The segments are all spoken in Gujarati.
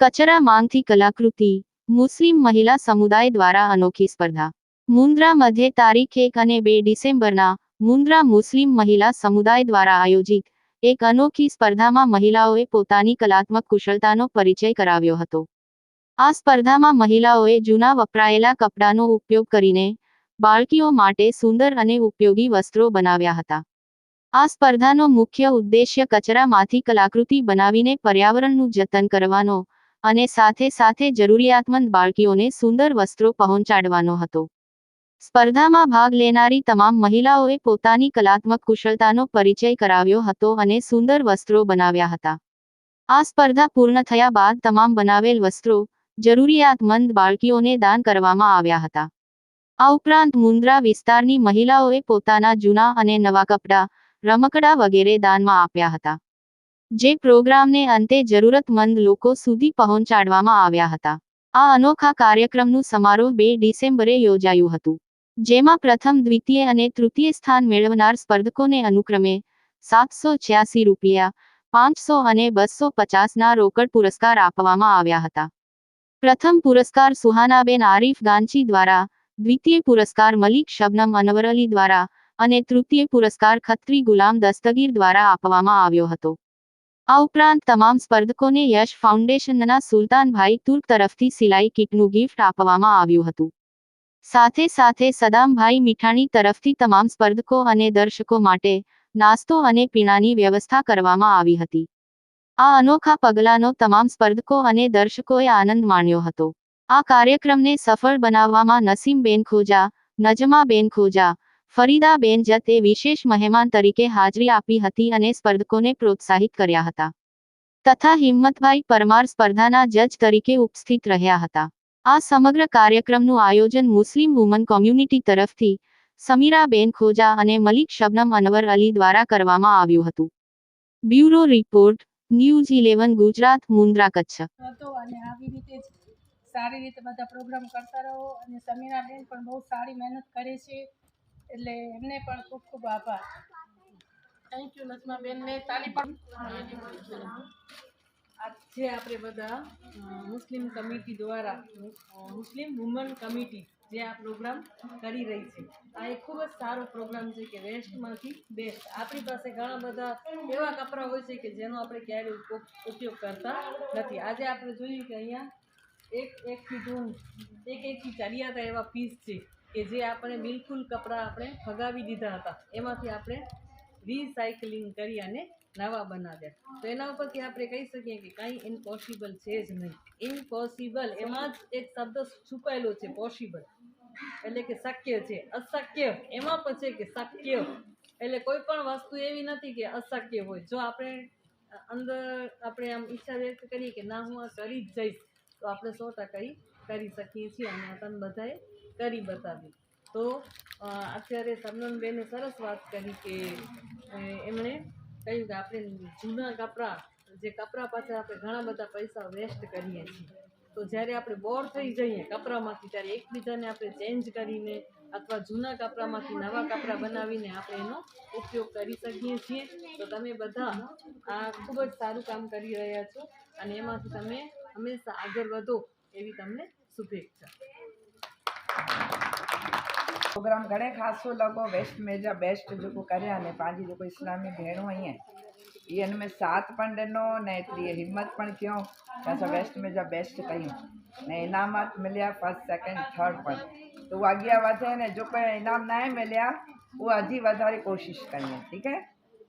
કચરા માંગથી કલાકૃતિ, મુસ્લિમ મહિલા સમુદાય દ્વારા અનોખી સ્પર્ધા. મુન્દ્રા મધ્ય તારીખ એક અને બે ડિસેમ્બરના મુન્દ્રા મુસ્લિમ મહિલા સમુદાય દ્વારા આયોજિત એક અનોખી સ્પર્ધામાં મહિલાઓએ પોતાની કલાત્મક કુશળતાનો પરિચય કરાવ્યો હતો. આ સ્પર્ધામાં મહિલાઓએ જૂના વપરાયેલા કપડાનો ઉપયોગ કરીને બાળકીઓ માટે સુંદર અને ઉપયોગી વસ્ત્રો બનાવ્યા હતા. આ સ્પર્ધાનો મુખ્ય ઉદ્દેશ્ય કચરામાંથી કલાકૃતિ બનાવીને પર્યાવરણનું જતન કરવાનો અને સાથે સાથે જરૂરિયાતમંદ બાળકીઓને સુંદર વસ્ત્રો પહોંચાડવાનો હતો. સ્પર્ધામાં ભાગ લેનારી તમામ મહિલાઓએ પોતાની કલાત્મક કુશળતાનો પરિચય કરાવ્યો હતો અને સુંદર વસ્ત્રો બનાવ્યા હતા. આ સ્પર્ધા પૂર્ણ થયા બાદ તમામ બનાવેલ વસ્ત્રો જરૂરિયાતમંદ બાળકીઓને દાન કરવામાં આવ્યા હતા. આ ઉપરાંત મુન્દ્રા વિસ્તારની મહિલાઓએ પોતાના જૂના અને નવા કપડાં, રમકડા વગેરે દાનમાં આપ્યા હતા, જે પ્રોગ્રામને અંતે જરૂરતમંદ લોકો સુધી પહોંચાડવામાં આવ્યા હતા. આ અનોખા કાર્યક્રમનું સમારોહ બે ડિસેમ્બરે યોજાયું હતું, જેમાં પ્રથમ, દ્વિતીય અને તૃતીય સ્થાન મેળવનાર સ્પર્ધકોને અનુક્રમે સાતસો છ્યાસી રૂપિયા, પાંચસો અને બસો પચાસના રોકડ પુરસ્કાર આપવામાં આવ્યા હતા. પ્રથમ પુરસ્કાર સુહાનાબેન આરીફ ગાંચી દ્વારા દ્વિતીય પુરસ્કાર મલિક શબનમ અનવર અલી દ્વારા અને તૃતીય પુરસ્કાર ખત્રી ગુલામ દસ્તગીર દ્વારા આપવામાં આવ્યો હતો. આ ઉપરાંત તમામ સ્પર્ધકોને યશ ફાઉન્ડેશનના સુલતાનભાઈ તુર્ક તરફથી સિલાઈ કીટનું ગિફ્ટ આપવામાં આવ્યું હતું. સાથે સાથે સદામભાઈ મીઠાણી તરફથી તમામ સ્પર્ધકો અને દર્શકો માટે નાસ્તો અને પીણાની વ્યવસ્થા કરવામાં આવી હતી. આ અનોખા પગલાંનો તમામ સ્પર્ધકો અને દર્શકોએ આનંદ માણ્યો હતો. આ કાર્યક્રમને સફળ બનાવવામાં નસીમબેન ખોજા, નજમાબેન ખોજા, ફરીદાબેન જતે વિશેષ મહેમાન તરીકે હાજરી આપી હતી અને સ્પર્ધકોને પ્રોત્સાહિત કર્યા હતા. તથા હિંમતભાઈ પરમાર સ્પર્ધાના જજ તરીકે ઉપસ્થિત રહ્યા હતા. આ સમગ્ર કાર્યક્રમનું આયોજન મુસ્લિમ વુમન કોમ્યુનિટી તરફથી સમીરાબેન ખોજા અને મલિક શબનમ અનવર અલી દ્વારા કરવામાં આવ્યું હતું. Bureau report, news eleven Gujarat, Mundra Kutch. સારી રીતે બધા પ્રોગ્રામ કરતા રહો અને સમીરાબેન પણ બહુ સારી મહેનત કરે છે એટલે એમને પણ ખૂબ ખૂબ આભાર. થેન્ક યુ નસમાબેનને તાલી પણ આજે આપણે બધા મુસ્લિમ કમિટી દ્વારા મુસ્લિમ વુમન કમિટી જે આ પ્રોગ્રામ કરી રહી છે. આ એક ખૂબ જ સારો પ્રોગ્રામ છે કે વેસ્ટમાંથી બેસ્ટ આપણી પાસે ઘણા બધા એવા કપડાં હોય છે કે જેનો આપણે ક્યારેય ઉપયોગ કરતા નથી. આજે આપણે જોયું કે અહીંયા એક એકથી ધૂમ એક એકથી ચાલ્યા હતા એવા પીસ છે કે જે આપણે બિલકુલ કપડાં આપણે ફગાવી દીધા હતા. એમાંથી આપણે રિસાયકલિંગ કરી અને નવા બનાવ્યા. તો એના ઉપરથી આપણે કહી શકીએ કે કાંઈ ઇમ્પોસિબલ છે જ નહીં. ઇમ્પોસિબલ એમાં જ એક શબ્દ છુપાયેલો છે પોસિબલ એટલે કે શક્ય છે, અશક્ય. એમાં પણ છે કે શક્ય. એટલે કોઈ પણ વસ્તુ એવી નથી કે અશક્ય હોય. જો આપણે અંદર આપણે આમ ઈચ્છા વ્યક્ત કરીએ કે ના, હું આ કરી જ જઈશ. તો આપણે સો ટકા કરી શકીએ છીએ અને તમે બધાએ કરી બતાવી તો અત્યારે સમનબેને સરસ વાત કરી કે એમણે કહ્યું કે આપણે જૂના કપડાં, જે કપડાં પાછળ આપણે ઘણા બધા પૈસા વેસ્ટ કરીએ છીએ. તો જ્યારે આપણે બોર થઈ જઈએ કપડામાંથી, ત્યારે એકબીજાને આપણે ચેન્જ કરીને અથવા જૂના કપડામાંથી નવા કપડાં બનાવીને આપણે એનો ઉપયોગ કરી શકીએ છીએ. તો તમે બધા આ ખૂબ જ સારું કામ કરી રહ્યા છો અને એમાંથી તમે હંમેશા આગળ વધો એવી તમને શુભેચ્છા प्रोग्राम घणे ख़ासो लॻो वेस्ट में जा बेस्ट जेको करिया ने पंहिंजी जेको इस्लामी भेणूं आहियूं इहे हिन में साथ पण ॾिनो ने एतिरी हिमत पण कयूं त असां वेस्ट में जा बेस्ट कयूं ने इनामात मिलिया फस्ट सेकेंड थर्ड पण त उहा अॻियां वधे ने जेको इनाम न आहे मिलिया उहा अॼु वधारे कोशिशि करिणी ठीकु आहे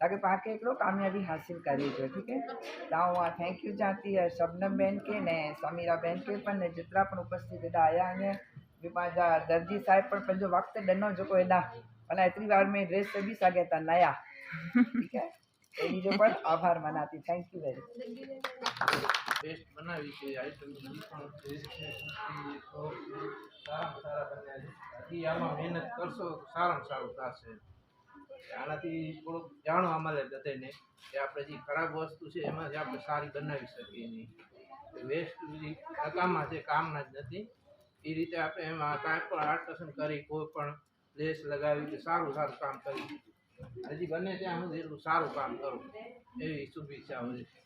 ताकी पाण खे हिकिड़ो कामयाबी हासिल करे ॾियो ठीकु आहे तव्हां उहा थैंक यू चवां थी शबनम बेन खे ने समीरा बेन खे पण ने जेतिरा पण उपस्थित हेॾा आया आहिनि बि पंहिंजा दर्जी साहिब पण पंहिंजो वक़्तु ॾिनो जेको हेॾा भला एतिरी बार में ड्रेस बि सघे था नया ठीकु आहे એની જો પણ આભાર મનાતી થેન્ક યુ વેરી બેસ્ટ બનાવી છે આઈટમ પણ સારામાં સારા બન્યા છે હજી આમાં મહેનત કરશો તો સારામાં સારું થશે આનાથી થોડુંક જાણવા મળે બધાને કે આપણે જે ખરાબ વસ્તુ છે એમાં જે આપણે સારી બનાવી શકીએ નહીં. વેસ્ટ નકામા છે, કામના જ નથી. એ રીતે આપણે એમાં કાંઈ પણ આકર્ષણ કરી, કોઈ પણ લેસ લગાવી કે સારું સારું કામ કરી હજી બને ત્યાં હું એટલું સારું કામ કરું. એવી શુભેચ્છા હોય છે.